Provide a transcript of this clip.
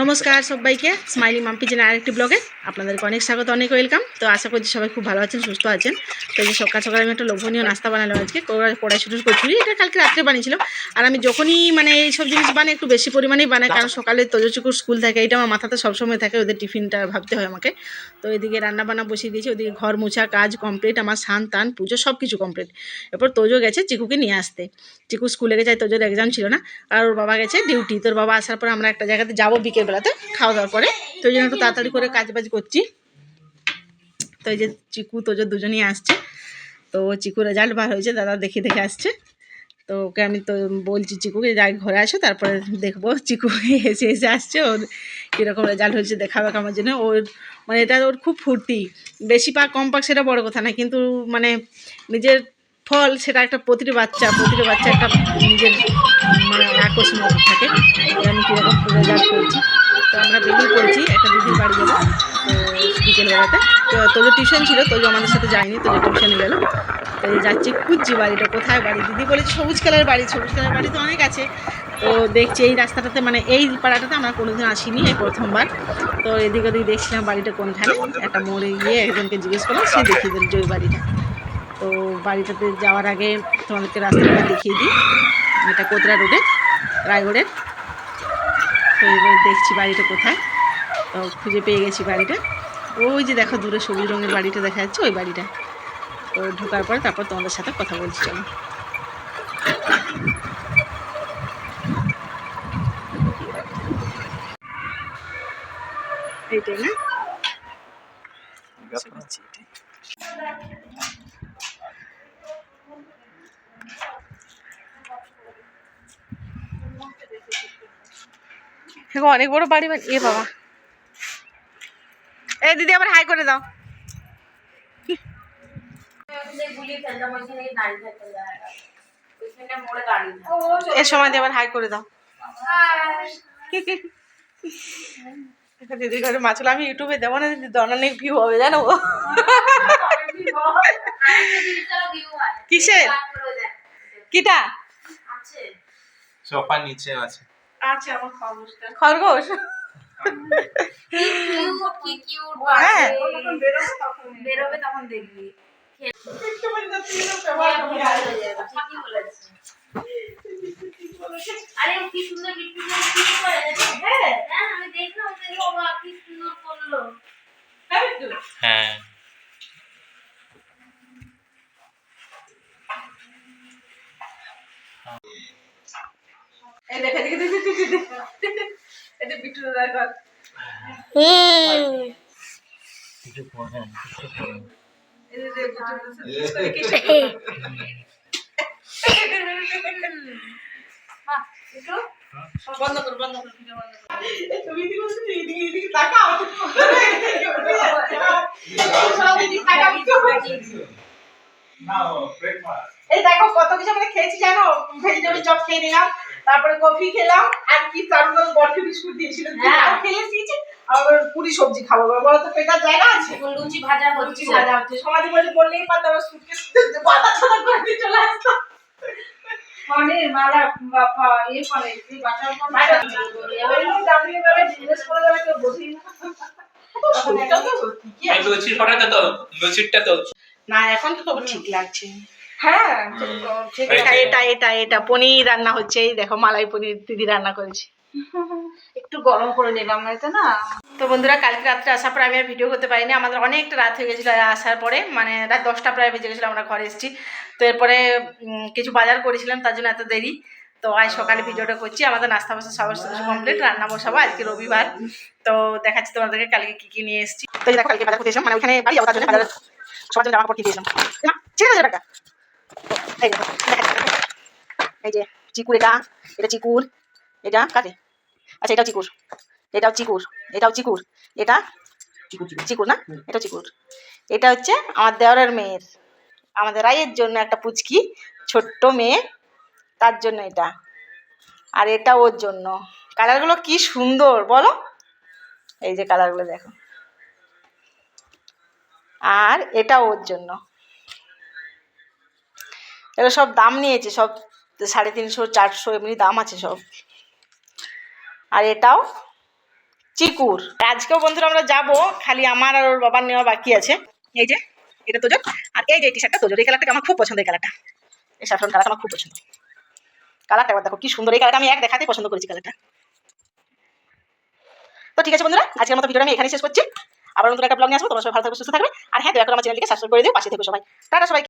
নমস্কার সবাইকে। স্মাইলি মাম্পি জেনে আরেকটি ব্লগে আপনাদেরকে অনেক স্বাগত, অনেক ওয়েলকাম তো আশা করছি সবাই খুব ভালো আছেন, সুস্থ আছেন। তো এই যে সকাল সকাল আমি একটা লোভনীয় নাস্তা বানালাম আজকে কড়াইশুটির কচুরি। এটা কালকে রাত্রে বানিয়েছিলাম। আর আমি যখনই মানে এইসব জিনিস বানাই, একটু বেশি পরিমাণেই বানাই, কারণ সকালে তোজচুকুর স্কুল থাকে, এটা আমার মাথাতে সবসময় থাকে, ওদের টিফিনটা ভাবতে হয় আমাকে। তো এদিকে রান্না বান্না বসিয়ে দিয়েছি, ওদিকে ঘর মোছা, কাজ কমপ্লিট আমার স্নান টান, পুজো সব কিছু কমপ্লিট এরপর তোজো গেছে চিকুকে নিয়ে আসতে। চিকু স্কুলে গেছে তোজোর এক্সাম ছিল না। আর ওর বাবা গেছে ডিউটি তোর বাবা আসার পর আমরা একটা জায়গাতে যাব বিকেলবেলাতে খাওয়া দাওয়ার পরে। তো ওই জন্য একটু তাড়াতাড়ি করে কাজ বাজ করছি। তো এই যে চিকু, তোজো দুজনেই আসছে। তো চিকু রেজাল্ট বার হয়েছে, দাদা দেখে দেখে আসছে। তো ওকে আমি তো বলছি, চিকুকে যাই ঘরে আসো, তারপরে দেখব। চিকু এসে এসে আসছে, ওর কীরকম রেজাল্ট হয়েছে দেখাবে আমার জন্য। ওর মানে এটা ওর খুব ফুর্তি। বেশি পাক কম পাক সেটা বড় কথা না, কিন্তু মানে নিজের ফল সেটা একটা প্রতিটি বাচ্চা প্রতিটি বাচ্চা একটা নিজের মানে আকর্ষণ থাকে। আমি কীরকম রেজাল্ট করছি, তো আমরা বেরিয়ে পড়েছি একটা দিদির বাড়ি যাব তো বিকেলবেলাতে। তো তোদের টিউশন ছিল, তোজো আমাদের সাথে যায়নি, তোজো টিউশনে গেলো। তো যাচ্ছি খুঁজছি বাড়িটা, কোথায় বাড়ি? দিদি বলেছে সবুজ কালার বাড়ি, সবুজ কালার বাড়ি তো অনেক আছে। তো দেখছি এই রাস্তাটাতে মানে এই পাড়াটাতে আমরা কোনোদিন আসিনি এই প্রথমবার। তো এদিক ওদিক দেখছিলাম বাড়িটা কোনখানে। একটা মোড়ে গিয়ে একজনকে জিজ্ঞেস করলাম, সে দেখিয়ে দিল যে ওই বাড়িটা। তো বাড়িটাতে যাওয়ার আগে তোমাদেরকে রাস্তাটা দেখিয়ে দিই। এটা কোতরা রোডে, রায়গড়ের। তো এবার দেখছি বাড়িটা কোথায়। তো খুঁজে পেয়ে গেছি বাড়িটা। ওই যে দেখো দূরে সবুজ রঙের বাড়িটা দেখা যাচ্ছে, ওই বাড়িটা। তো ঢোকার পরে তারপর তোমাদের সাথে কথা বলছি, চলো। এইটাই না আচ্ছা, আচ্ছা, এটাই। হ্যাঁ অনেক বড় বাড়ি এ বাবা। এই দিদি আবার হাই করে দাও। এর সময় দিয়ে আবার হাই করে দাও। দিদির ঘরে মাছ আমি ইউটিউবে দেবো না, দিদি অনেক ভিউ হবে, জানো? কিসের? কিটা? সোফার নিচে আছে। আচ্ছা আমার খরগোশটা। খরগোশ? হ্যাঁ। বেরোবে তখন দেখবি। আরে কি সুন্দর কি হ্যাঁ হ্যাঁ আমি দেখলাম কি সুন্দর করল। হ্যাঁ। দেখো কত কিছু আমরা খেয়েছি জানো? ভেজিটেবল চপ খেয়ে নিলাম। তারপরে কফি খেলাম আর কি মধ্যে বরফি বিস্কুট দিয়েছিল। হ্যাঁ। খেয়ে শিখেছি আবার পুরি সবজি খাব। বলো তো পেটার জায়গা আছে? লুচি ভাজা লুচি ভাজা হচ্ছে। সমাধি বলে বললেই পারতাম আমার সুটকেস পাতা ছাড়া করে দিয়ে চলে আসতাম। পনির মালা বাবা এ পরে তুই বাটার বাইরে ওইগুলো দাঁড়িয়ে বেলা বিজনেস করে গেলে কেউ বোঝেই না। তো লুচির ফটোটা তো লুচিরটা তো না এখন তো তবু ঠিক লাগছে। হ্যাঁ এটা এটা এটা এটা পনির রান্না হচ্ছে এই দেখো মালাই পনির দিদি রান্না করেছে। একটু গরম করে নিলাম এটা না? তো বন্ধুরা কালকে রাত্রে আসার পরে আমি আর ভিডিও করতে পারিনি। আমাদের অনেকটা রাত হয়ে গেছিল আসার পরে মানে রাত দশটা প্রায় বেজে গেছিল আমরা ঘরে এসেছি। তো এরপরে কিছু বাজার করেছিলাম তার জন্য এত দেরি। তো আজ সকালে ভিডিওটা করছি আমাদের নাস্তা বাসা সমস্ত কিছু কমপ্লিট রান্না বসাবো আজকে রবিবার। তো দেখাচ্ছি তোমাদেরকে কালকে কি কি নিয়ে এসেছি। তো কালকে বাজার করতে এসেছিলাম মানে ওখানে বাড়ি যাব তার জন্য বাজার সবার জন্য জামা কাপড় কিনে দিয়েছিলাম ছেড়ে হাজার টাকা এই যে চিকুর এটা এটা চিকুর এটা আচ্ছা এটাও চিকুর এটাও চিকুর এটাও চিকুর এটা চিকুর না এটা চিকুর এটা হচ্ছে আমার দেওরের মেয়ের আমাদের রায়ের জন্য একটা পুচকি ছোট্ট মেয়ে তার জন্য এটা আর এটা ওর জন্য কালারগুলো কি সুন্দর বলো এই যে কালারগুলো দেখো আর এটা ওর জন্য এগুলো সব দাম নিয়েছে, সব সাড়ে তিনশো, চারশো এমনি দাম আছে সব। আর এটাও চিকুর। আজকেও বন্ধুরা আমরা যাব, খালি আমার আর ওর বাবার নেওয়া বাকি আছে। এই যে, এটা তোজোর। আর এই যে টি শার্টটা তোজোর, এই কালারটা আমার খুব পছন্দ এই কালারটা এই স্যাফরন কালারটা আমার খুব পছন্দ। কালারটা এবার দেখো কি সুন্দর, এই কালারটা আমি এক দেখাতে পছন্দ করেছি কালারটা তো ঠিক আছে বন্ধুরা, আজকের মতো ভিডিওটা আমি এখানেই শেষ করছি। আবার নতুন একটা ব্লগ নিয়ে আসব, তোমরা সবাই ভালো থাকবে, সুস্থ থাকবে। আর হ্যাঁ দয়া করে আমার চ্যানেলটিকে সাবস্ক্রাইব করে দিও, পাশে থেকো সবাই। টাটা সবাই